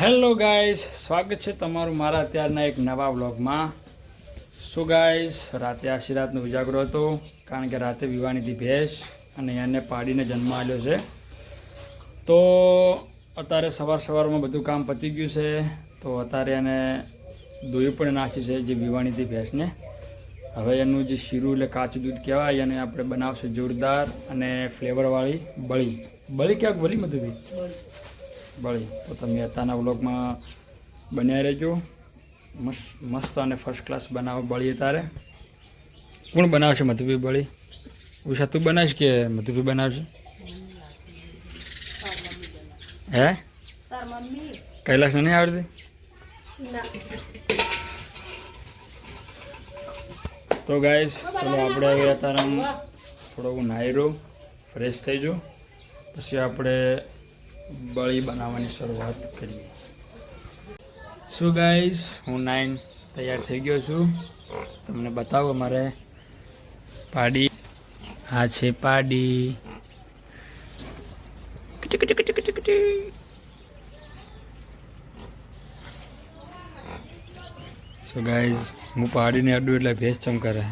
Hello guys, સ્વાગત છે તમારું મારા અત્યારના એક નવા વ્લોગમાં. શું ગાઈઝ, રાતે આશી રાતનો ઉજાગરો હતો, કારણ કે રાતે વિવાની હતી ભેંસ અને એને પાડીને જન્મ આવ્યો છે. તો અત્યારે સવાર સવારમાં બધું કામ પતી ગયું છે, તો અત્યારે એને દોયું પણ નાખી છે જે વિવાહની હતી ભેંસને. હવે એનું જે શીરું એટલે કાચું દૂધ કહેવાય, એને આપણે બનાવશું જોરદાર અને ફ્લેવરવાળી બળી. બળી ક્યાંક, બળી મધું બળી. તો તમે અત્યારના વ્લોગમાં બન્યા રહેજો. મસ્ત મસ્ત અને ફર્સ્ટ ક્લાસ બનાવો બળી તારે. કોણ બનાવશે મધુભાઈ બળી? ઉષા તું બનાવીશ કે મધુભાઈ બનાવશે? હે? કૈલાસ નહીં આવડતી? તો ગાઈસ ચલો આપણે હવે અત્યારે આમ નાહી રહું ફ્રેશ થઈ જાઉં પછી આપણે બળી બનાવવાની શરૂઆત કરીએ. શું ગાઈઝ હું નાઈન તૈયાર થઈ ગયો છું. તમને બતાવો મારે પાડી. આ છે પાડી. સો ગાઈઝ હું પાડીને અડું એટલે ભેસ ચમકારે.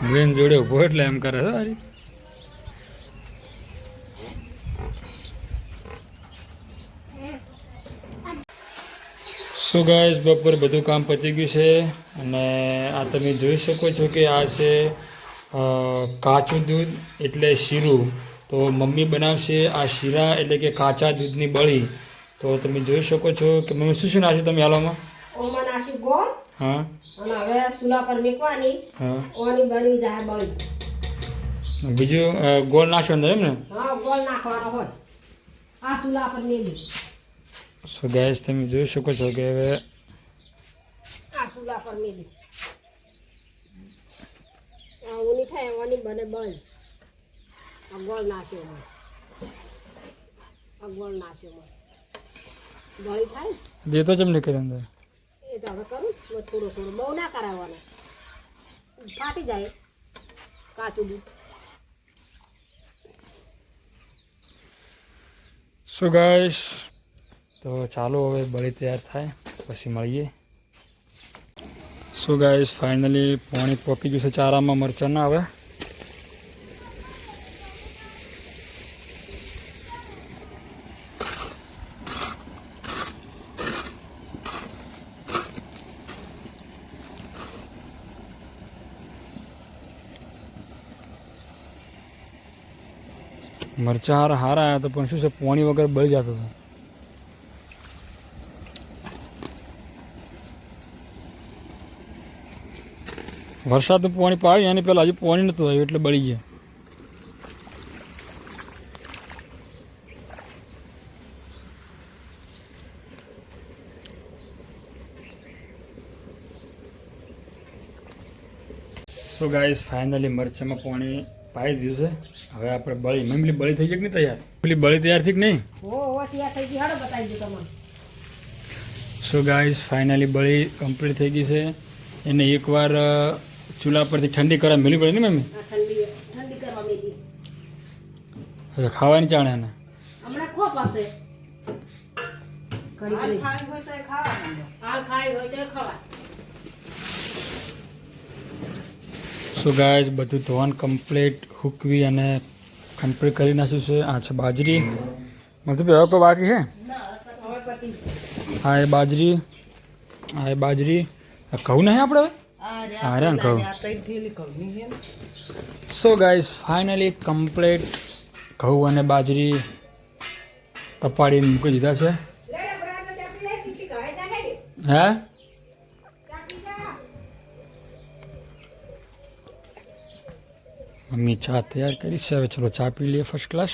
બેન જોડે ઊભો એટલે એમ કરે છે હારી. સો ગાઈઝ બપોર બધું કામ પતી ગયું છે અને આ તમે જોઈ શકો છો કે આ છે કાચું દૂધ એટલે શીરું. તો મમ્મી બનાવશે આ શીરા એટલે કે કાચા દૂધની બળી. તો તમે જોઈ શકો છો કે મમ્મી, શું શું નાખ્યું તમે હાલોમાં? હા. અને હવે સુલા પર મેકવાની. હા. ઓની જાય બળી. બીજું ગોળ અંદર એમ ને? હા ગોળ નાખવાનો હોય. આ સુલા પર મેલી. સો તમે જોઈ શકો છો કે હવે આ સુલા પર મેલી. થાય ઓની બને બળી. આ ગોળ નાખ્યો આ ગોળ નાખ્યો બળી થાય? દેતો ચમ નીકળે અંદર? એ તો હવે કરું. હું થોડું થોડું બહુ ના કરાવવાના ફાટી જાય કાચું દૂધ સો ગાઈસ તો ચાલો હવે બળી તૈયાર થાય પછી મળીએ સો ગાઈસ ફાઇનલી પાણી પોકી ગયું છે ચારામાં મરચાં ના મરચાં હારા હારા આવ્યા તો પણ શું છે, પાણી વગર બળી જતો હતો. વરસાદનું પાણી પાવ્યું એની પહેલાં હજુ પાણી નહોતું આવ્યું એટલે બળી ગયા. સો ગાઈઝ ફાઇનલી મરચામાં પાણી પાઈ દીધું છે. હવે આપણે બળી મમ્મી બળી થઈ ગઈ કે નહીં તૈયાર? પેલી બળી તૈયાર થઈ કે નહીં? હો હો ત્યાં થઈ ગઈ. હાડો બતાવી દઉં તમને. સો ગાઈસ ફાઇનલી બળી કમ્પ્લીટ થઈ ગઈ છે. એને એકવાર ચૂલા પરથી ઠંડી કરવા મેળવી પડે ને મમ્મી આ ઠંડી ઠંડી કરવા મેલી. હવે ખાવાની ચાણે એને? હમણાં ખો પાસે. ઘડી ઘડી હાલ ખાઈ હોય તો ખવાય. સો ગાય બધું ધોવાનું કમ્પ્લીટ હુકવી અને કમ્પ્લીટ કરી નાખ્યું છે. આ છે બાજરી. મતલબ હવે કોઈ બાકી છે? હા એ બાજરી. હા એ બાજરી. આ ઘઉં નહીં આપણે હવે? હા રે ઘઉં. સો ગાઈઝ ફાઇનલી કમ્પ્લીટ ઘઉં અને બાજરી તપાડીને મૂકી દીધા છે. હે? મમ્મી ચા તૈયાર કરી છે. હવે ચલો ચા પી લઈએ ફર્સ્ટ ક્લાસ